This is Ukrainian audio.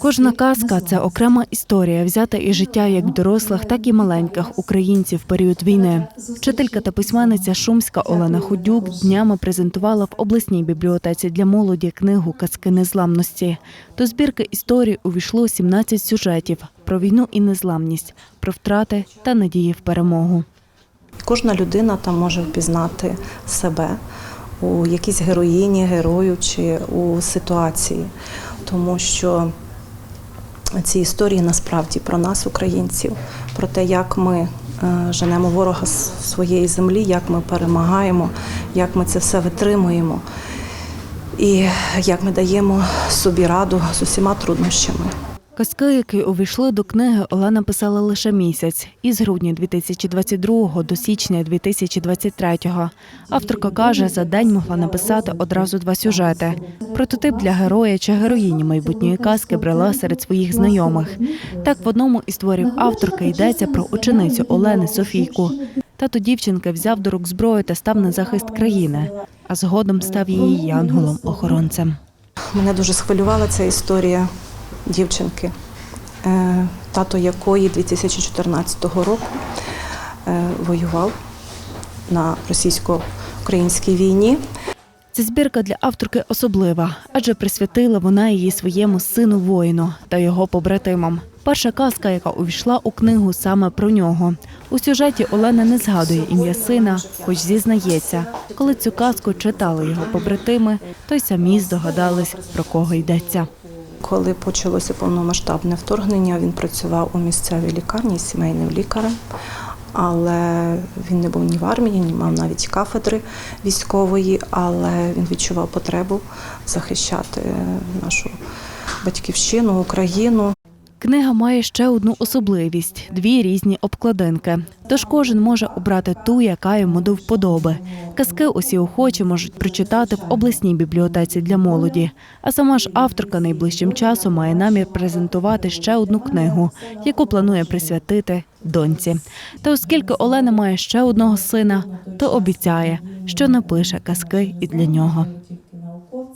Кожна казка це окрема історія, взята із життя як дорослих, так і маленьких українців в період війни. Вчителька та письменниця Шумська Олена Ходюк днями презентувала в обласній бібліотеці для молоді книгу Казки незламності. До збірки історій увійшло 17 сюжетів про війну і незламність, про втрати та надії в перемогу. Кожна людина там може впізнати себе у якійсь героїні, герою чи у ситуації, тому що ці історії насправді про нас, українців, про те, як ми е, женемо ворога з своєї землі, як ми перемагаємо, як ми це все витримуємо і як ми даємо собі раду з усіма труднощами. Казки, які увійшли до книги, Олена писала лише місяць із грудня 2022 до січня 2023. Авторка каже, за день могла написати одразу два сюжети. Прототип для героя чи героїні майбутньої казки брала серед своїх знайомих. Так, в одному із творів авторки йдеться про ученицю Олени Софійку. Тато дівчинки взяв до рук зброю та став на захист країни, а згодом став її янголом-охоронцем. Мене дуже схвилювала ця історія дівчинки, е, тато якої 2014 року е, воював на російсько-українській війні. Ця збірка для авторки особлива, адже присвятила вона її своєму сину воїну та його побратимам. Перша казка, яка увійшла у книгу саме про нього. У сюжеті Олена не згадує ім'я сина, хоч зізнається, коли цю казку читали його побратими, то й самі здогадались, про кого йдеться. Коли почалося повномасштабне вторгнення, він працював у місцевій лікарні сімейним лікарем, але він не був ні в армії, ні мав навіть кафедри військової, але він відчував потребу захищати нашу батьківщину, Україну. Книга має ще одну особливість дві різні обкладинки. Тож кожен може обрати ту, яка йому до вподоби. Казки усі охочі можуть прочитати в обласній бібліотеці для молоді. А сама ж авторка найближчим часом має намір презентувати ще одну книгу, яку планує присвятити доньці. Та оскільки Олена має ще одного сина, то обіцяє, що напише казки і для нього.